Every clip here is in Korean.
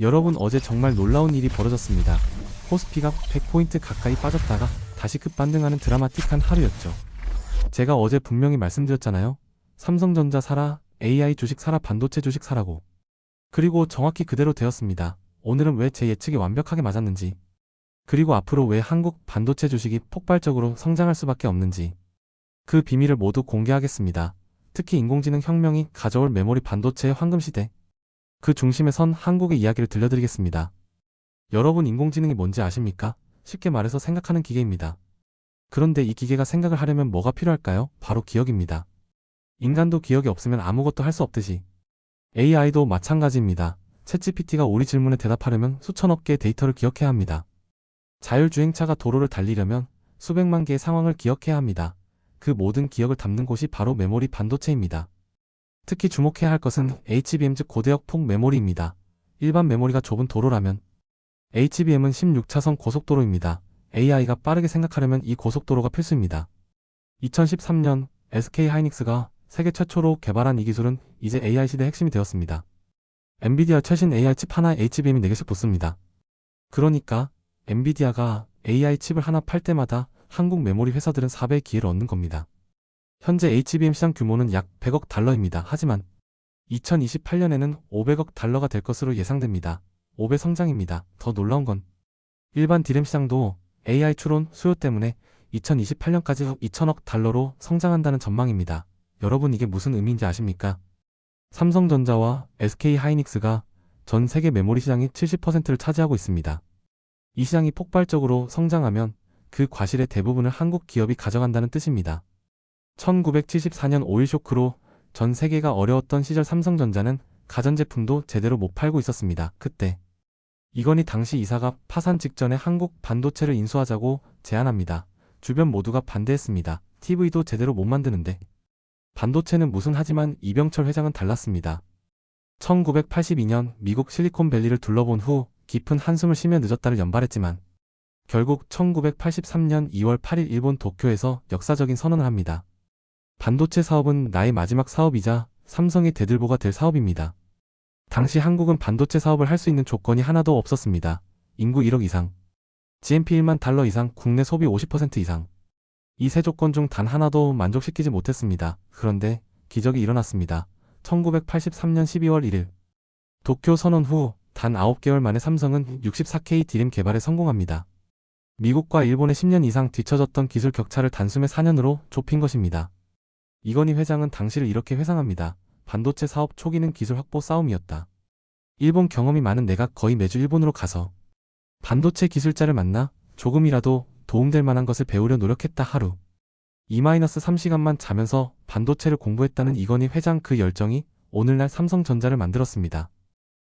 여러분 어제 정말 놀라운 일이 벌어졌습니다. 코스피가 100포인트 가까이 빠졌다가 다시 급반등하는 드라마틱한 하루였죠. 제가 어제 분명히 말씀드렸잖아요. 삼성전자 사라, AI 주식 사라, 반도체 주식 사라고. 그리고 정확히 그대로 되었습니다. 오늘은 왜 제 예측이 완벽하게 맞았는지. 그리고 앞으로 왜 한국 반도체 주식이 폭발적으로 성장할 수밖에 없는지. 그 비밀을 모두 공개하겠습니다. 특히 인공지능 혁명이 가져올 메모리 반도체의 황금시대. 그 중심에 선 한국의 이야기를 들려드리겠습니다. 여러분 인공지능이 뭔지 아십니까? 쉽게 말해서 생각하는 기계입니다. 그런데 이 기계가 생각을 하려면 뭐가 필요할까요? 바로 기억입니다. 인간도 기억이 없으면 아무것도 할 수 없듯이 AI도 마찬가지입니다. 챗GPT가 우리 질문에 대답하려면 수천억 개의 데이터를 기억해야 합니다. 자율주행차가 도로를 달리려면 수백만 개의 상황을 기억해야 합니다. 그 모든 기억을 담는 곳이 바로 메모리 반도체입니다. 특히 주목해야 할 것은 HBM 즉 고대역 폭 메모리입니다. 일반 메모리가 좁은 도로라면 HBM은 16차선 고속도로입니다. AI가 빠르게 생각하려면 이 고속도로가 필수입니다. 2013년 SK 하이닉스가 세계 최초로 개발한 이 기술은 이제 AI 시대 핵심이 되었습니다. 엔비디아 최신 AI 칩 하나에 HBM이 4개씩 붙습니다. 그러니까 엔비디아가 AI 칩을 하나 팔 때마다 한국 메모리 회사들은 4배의 기회를 얻는 겁니다. 현재 HBM 시장 규모는 약 100억 달러입니다. 하지만 2028년에는 500억 달러가 될 것으로 예상됩니다. 5배 성장입니다. 더 놀라운 건 일반 디램 시장도 AI 추론 수요 때문에 2028년까지 2천억 달러로 성장한다는 전망입니다. 여러분 이게 무슨 의미인지 아십니까? 삼성전자와 SK 하이닉스가 전 세계 메모리 시장의 70%를 차지하고 있습니다. 이 시장이 폭발적으로 성장하면 그 과실의 대부분을 한국 기업이 가져간다는 뜻입니다. 1974년 오일 쇼크로 전 세계가 어려웠던 시절 삼성전자는 가전제품도 제대로 못 팔고 있었습니다. 그때 이건희 당시 이사가 파산 직전에 한국 반도체를 인수하자고 제안합니다. 주변 모두가 반대했습니다. TV도 제대로 못 만드는데. 반도체는 무슨 하지만 이병철 회장은 달랐습니다. 1982년 미국 실리콘밸리를 둘러본 후 깊은 한숨을 쉬며 늦었다를 연발했지만 결국 1983년 2월 8일 일본 도쿄에서 역사적인 선언을 합니다. 반도체 사업은 나의 마지막 사업이자 삼성의 대들보가 될 사업입니다. 당시 한국은 반도체 사업을 할 수 있는 조건이 하나도 없었습니다. 인구 1억 이상, GNP 1만 달러 이상, 국내 소비 50% 이상. 이 세 조건 중 단 하나도 만족시키지 못했습니다. 그런데 기적이 일어났습니다. 1983년 12월 1일. 도쿄 선언 후 단 9개월 만에 삼성은 64K 디램 개발에 성공합니다. 미국과 일본의 10년 이상 뒤처졌던 기술 격차를 단숨에 4년으로 좁힌 것입니다. 이건희 회장은 당시를 이렇게 회상합니다. 반도체 사업 초기는 기술 확보 싸움이었다. 일본 경험이 많은 내가 거의 매주 일본으로 가서 반도체 기술자를 만나 조금이라도 도움될 만한 것을 배우려 노력했다 하루. 2-3시간만 자면서 반도체를 공부했다는 이건희 회장 그 열정이 오늘날 삼성전자를 만들었습니다.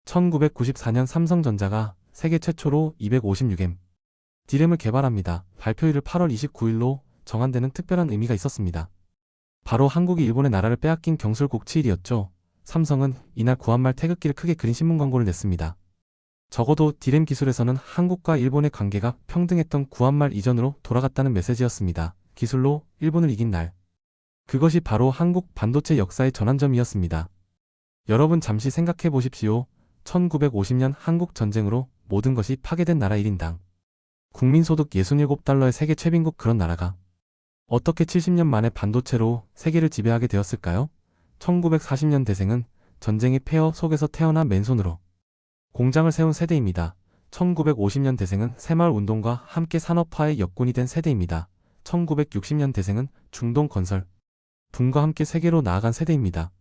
1994년 삼성전자가 세계 최초로 256M 디램을 개발합니다. 발표일을 8월 29일로 정한 데는 특별한 의미가 있었습니다. 바로 한국이 일본의 나라를 빼앗긴 경술국치일이었죠. 삼성은 이날 구한말 태극기를 크게 그린 신문 광고를 냈습니다. 적어도 디램 기술에서는 한국과 일본의 관계가 평등했던 구한말 이전으로 돌아갔다는 메시지였습니다. 기술로 일본을 이긴 날. 그것이 바로 한국 반도체 역사의 전환점이었습니다. 여러분 잠시 생각해 보십시오. 1950년 한국 전쟁으로 모든 것이 파괴된 나라 1인당. 국민소득 67달러의 세계 최빈국 그런 나라가 어떻게 70년 만에 반도체로 세계를 지배하게 되었을까요? 1940년 대생은 전쟁의 폐허 속에서 태어난 맨손으로 공장을 세운 세대입니다. 1950년 대생은 새마을 운동과 함께 산업화의 역군이 된 세대입니다. 1960년 대생은 중동 건설, 붐과 함께 세계로 나아간 세대입니다.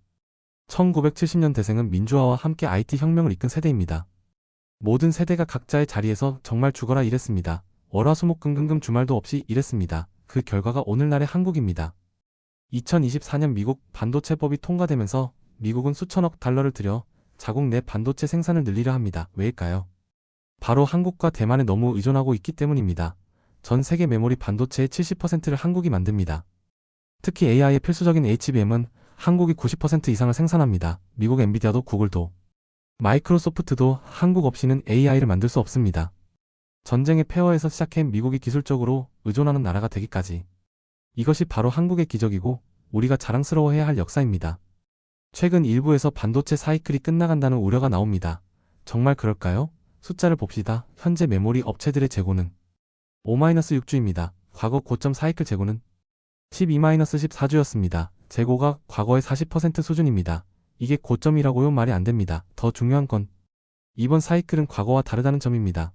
1970년 대생은 민주화와 함께 IT 혁명을 이끈 세대입니다. 모든 세대가 각자의 자리에서 정말 죽어라 일했습니다. 월화수목금금금 주말도 없이 일했습니다. 그 결과가 오늘날의 한국입니다. 2024년 미국 반도체법이 통과되면서 미국은 수천억 달러를 들여 자국 내 반도체 생산을 늘리려 합니다. 왜일까요? 바로 한국과 대만에 너무 의존하고 있기 때문입니다. 전 세계 메모리 반도체의 70%를 한국이 만듭니다. 특히 AI의 필수적인 HBM은 한국이 90% 이상을 생산합니다. 미국 엔비디아도 구글도 마이크로소프트도 한국 없이는 AI를 만들 수 없습니다. 전쟁의 폐허에서 시작해 미국이 기술적으로 의존하는 나라가 되기까지. 이것이 바로 한국의 기적이고 우리가 자랑스러워해야 할 역사입니다. 최근 일부에서 반도체 사이클이 끝나간다는 우려가 나옵니다. 정말 그럴까요? 숫자를 봅시다. 현재 메모리 업체들의 재고는 5-6주입니다. 과거 고점 사이클 재고는 12-14주였습니다. 재고가 과거의 40% 수준입니다. 이게 고점이라고요? 말이 안 됩니다. 더 중요한 건 이번 사이클은 과거와 다르다는 점입니다.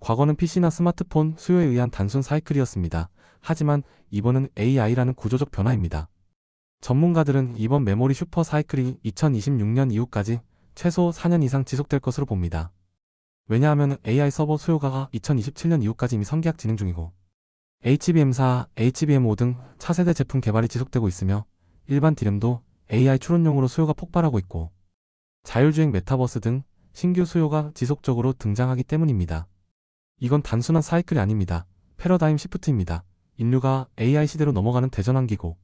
과거는 PC나 스마트폰 수요에 의한 단순 사이클이었습니다. 하지만 이번은 AI라는 구조적 변화입니다. 전문가들은 이번 메모리 슈퍼 사이클이 2026년 이후까지 최소 4년 이상 지속될 것으로 봅니다. 왜냐하면 AI 서버 수요가 2027년 이후까지 이미 선계약 진행 중이고 HBM4, HBM5 등 차세대 제품 개발이 지속되고 있으며 일반 디램도 AI 추론용으로 수요가 폭발하고 있고 자율주행 메타버스 등 신규 수요가 지속적으로 등장하기 때문입니다. 이건 단순한 사이클이 아닙니다. 패러다임 시프트입니다. 인류가 AI 시대로 넘어가는 대전환기고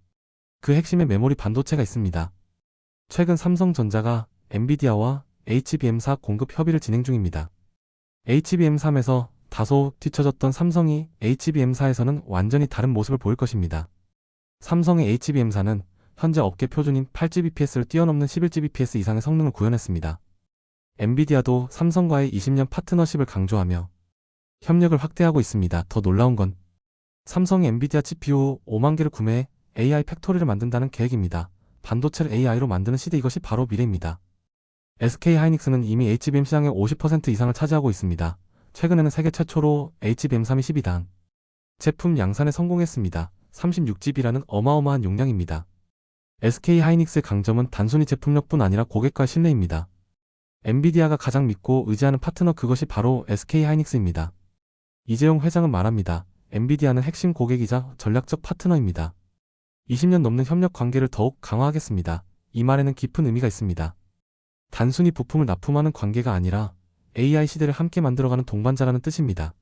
그 핵심에 메모리 반도체가 있습니다. 최근 삼성전자가 엔비디아와 HBM4 공급 협의를 진행 중입니다. HBM3에서 다소 뒤처졌던 삼성이 HBM4에서는 완전히 다른 모습을 보일 것입니다. 삼성의 HBM4는 현재 업계 표준인 8GBPS를 뛰어넘는 11GBPS 이상의 성능을 구현했습니다. 엔비디아도 삼성과의 20년 파트너십을 강조하며 협력을 확대하고 있습니다. 더 놀라운 건 삼성이 엔비디아 GPU 5만 개를 구매해 AI 팩토리를 만든다는 계획입니다. 반도체를 AI로 만드는 시대 이것이 바로 미래입니다. SK 하이닉스는 이미 HBM 시장의 50% 이상을 차지하고 있습니다. 최근에는 세계 최초로 HBM3이 12단 제품 양산에 성공했습니다. 36GB라는 어마어마한 용량입니다. SK 하이닉스의 강점은 단순히 제품력뿐 아니라 고객과의 신뢰입니다. 엔비디아가 가장 믿고 의지하는 파트너 그것이 바로 SK 하이닉스입니다. 이재용 회장은 말합니다. 엔비디아는 핵심 고객이자 전략적 파트너입니다. 20년 넘는 협력 관계를 더욱 강화하겠습니다. 이 말에는 깊은 의미가 있습니다. 단순히 부품을 납품하는 관계가 아니라 AI 시대를 함께 만들어가는 동반자라는 뜻입니다.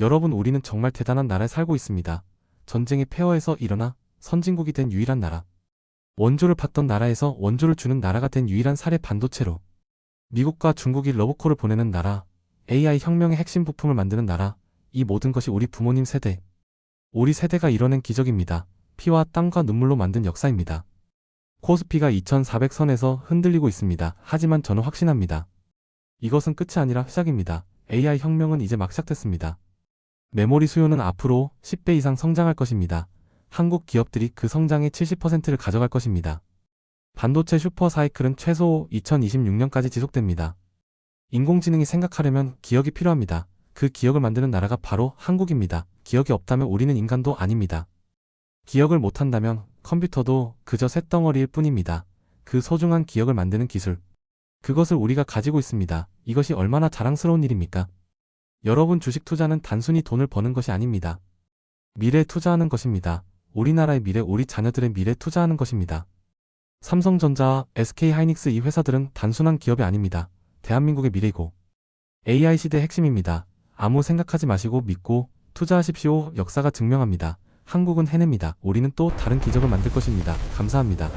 여러분, 우리는 정말 대단한 나라에 살고 있습니다. 전쟁의 폐허에서 일어나 선진국이 된 유일한 나라. 원조를 받던 나라에서 원조를 주는 나라가 된 유일한 사례 반도체로. 미국과 중국이 러브콜을 보내는 나라. AI 혁명의 핵심 부품을 만드는 나라. 이 모든 것이 우리 부모님 세대. 우리 세대가 이뤄낸 기적입니다. 피와 땀과 눈물로 만든 역사입니다. 코스피가 2400선에서 흔들리고 있습니다. 하지만 저는 확신합니다. 이것은 끝이 아니라 시작입니다. AI 혁명은 이제 막 시작됐습니다. 메모리 수요는 앞으로 10배 이상 성장할 것입니다. 한국 기업들이 그 성장의 70%를 가져갈 것입니다. 반도체 슈퍼 사이클은 최소 2026년까지 지속됩니다. 인공지능이 생각하려면 기억이 필요합니다. 그 기억을 만드는 나라가 바로 한국입니다. 기억이 없다면 우리는 인간도 아닙니다. 기억을 못한다면 컴퓨터도 그저 쇳덩어리일 뿐입니다. 그 소중한 기억을 만드는 기술. 그것을 우리가 가지고 있습니다. 이것이 얼마나 자랑스러운 일입니까? 여러분 주식 투자는 단순히 돈을 버는 것이 아닙니다. 미래에 투자하는 것입니다. 우리나라의 미래, 우리 자녀들의 미래에 투자하는 것입니다. 삼성전자, SK 하이닉스 이 회사들은 단순한 기업이 아닙니다. 대한민국의 미래이고 AI 시대 핵심입니다. 아무 생각하지 마시고 믿고 투자하십시오. 역사가 증명합니다. 한국은 해냅니다. 우리는 또 다른 기적을 만들 것입니다. 감사합니다.